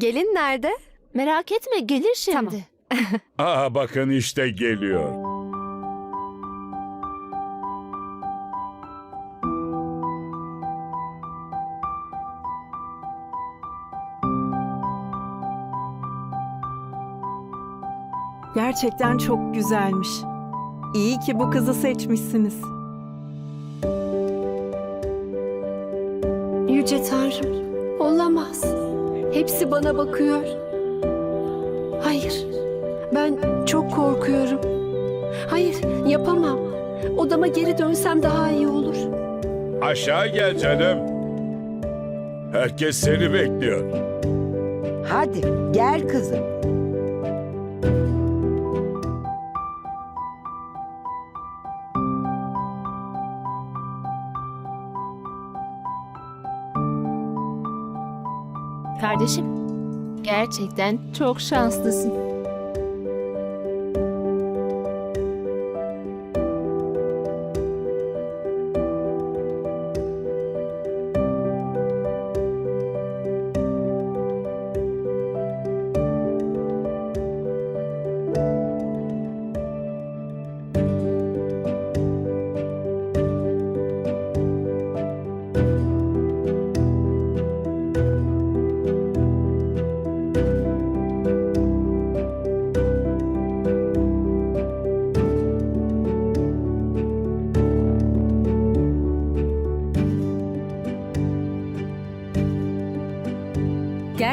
Gelin nerede? Merak etme gelir şimdi. Tamam. Aa bakın işte geliyor. Gerçekten çok güzelmiş. İyi ki bu kızı seçmişsiniz. Yüce Tanrım, olamaz. Hepsi bana bakıyor. Hayır, ben çok korkuyorum. Hayır, yapamam. Odama geri dönsem daha iyi olur. Aşağı gel canım. Herkes seni bekliyor. Hadi gel kızım. Kardeşim, gerçekten çok şanslısın.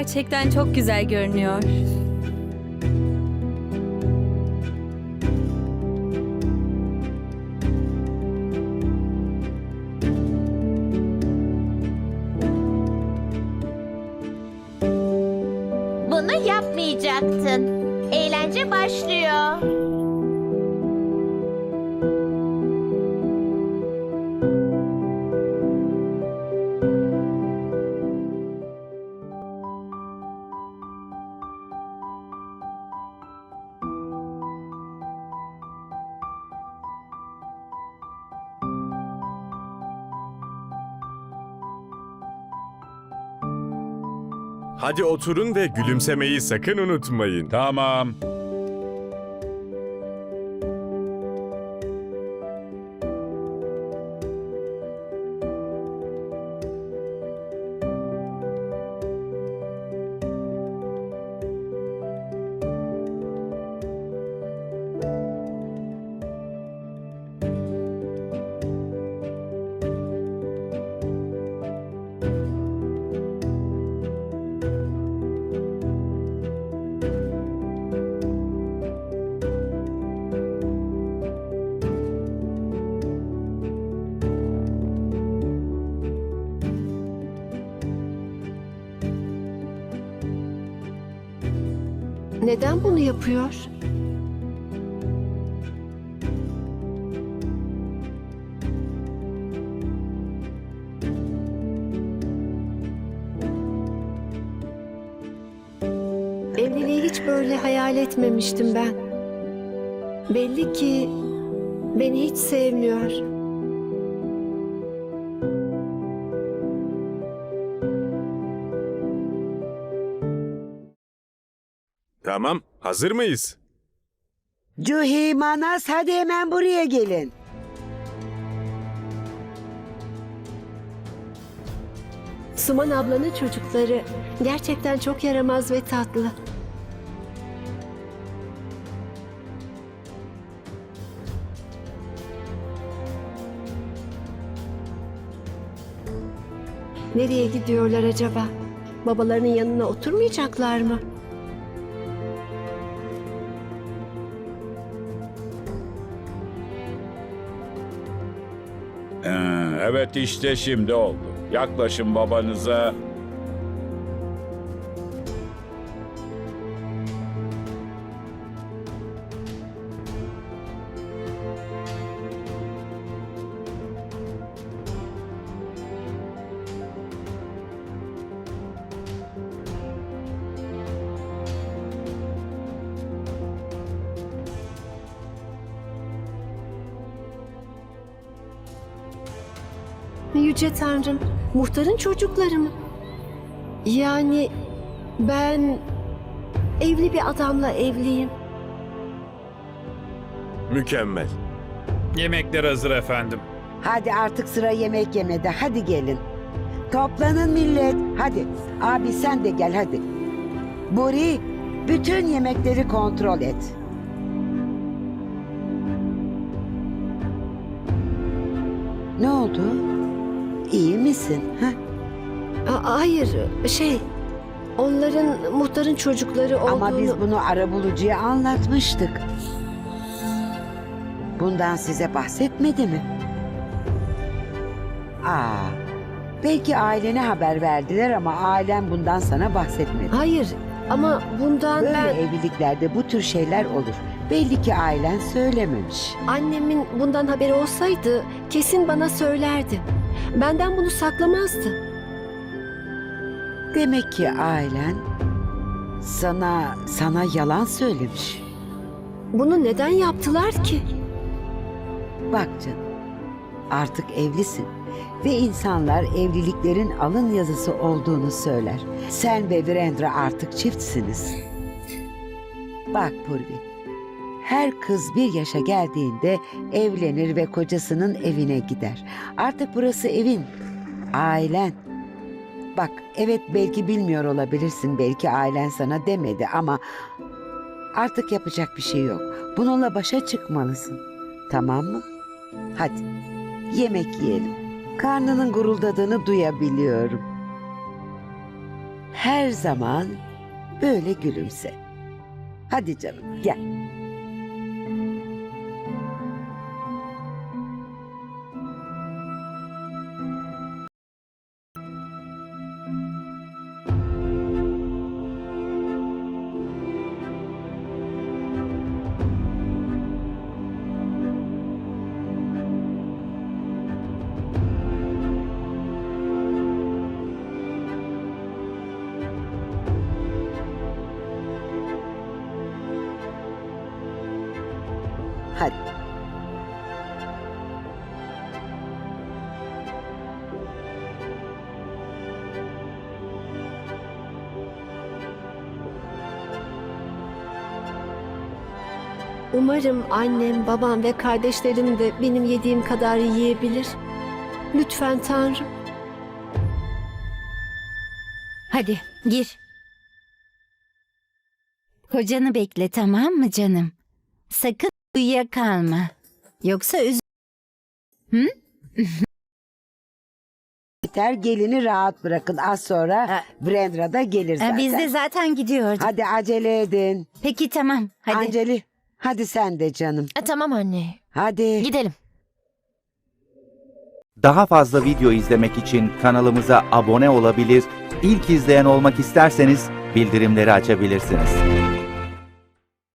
Gerçekten çok güzel görünüyor. Bunu yapmayacaktın. Eğlence başlıyor. Hadi oturun ve gülümsemeyi sakın unutmayın. Tamam. Neden bunu yapıyor? Evliliği hiç böyle hayal etmemiştim ben. Belli ki beni hiç sevmiyor. Tamam, hazır mıyız? Cuhi, Manas hadi hemen buraya gelin. Suman ablanın çocukları gerçekten çok yaramaz ve tatlı. Nereye gidiyorlar acaba? Babalarının yanına oturmayacaklar mı? Ee, evet işte şimdi oldu. Yaklaşın babanıza. Yüce Tanrım, muhtarın çocukları mı? Yani Ben evli bir adamla evliyim. Mükemmel. Yemekler hazır efendim. Hadi artık sıra yemek yemede. Hadi gelin. Toplanın millet. Hadi. Abi sen de gel hadi. Buri, bütün yemekleri kontrol et. Ne oldu? İyi misin? Ha? A- hayır, şey... Onların, muhtarın çocukları olduğunu... Ama biz bunu arabulucuya anlatmıştık. Bundan size bahsetmedi mi? Aa, belki ailene haber verdiler ama ailen bundan sana bahsetmedi. Hayır ama bundan Böyle ben... evliliklerde bu tür şeyler olur. Belli ki ailen söylememiş. Annemin bundan haberi olsaydı kesin bana söylerdi. Benden bunu saklamazdı. Demek ki ailen sana sana yalan söylemiş. Bunu neden yaptılar ki? Bak canım, artık evlisin ve insanlar evliliklerin alın yazısı olduğunu söyler. Sen ve Virendra artık çiftsiniz. Bak Purvi, her kız bir yaşa geldiğinde evlenir ve kocasının evine gider. Artık burası evin, ailen. Bak evet belki bilmiyor olabilirsin, belki ailen sana demedi ama artık yapacak bir şey yok. Bununla başa çıkmalısın. Tamam mı? Hadi yemek yiyelim. Karnının guruldadığını duyabiliyorum. Her zaman böyle gülümse. Hadi canım gel. Hadi. Umarım annem, babam ve kardeşlerim de benim yediğim kadar yiyebilir. Lütfen Tanrım. Hadi gir. Kocanı bekle tamam mı canım? Sakın uyuyakalma. Yoksa üz... Yeter gelini rahat bırakın. Az sonra. Brenda da gelir Ha, zaten. Biz de zaten gidiyorduk. Hadi acele edin. Peki tamam. Hadi. Anceli hadi sen de canım. E, tamam anne. Hadi. Gidelim. Daha fazla video izlemek için kanalımıza abone olabilir, ilk izleyen olmak isterseniz bildirimleri açabilirsiniz.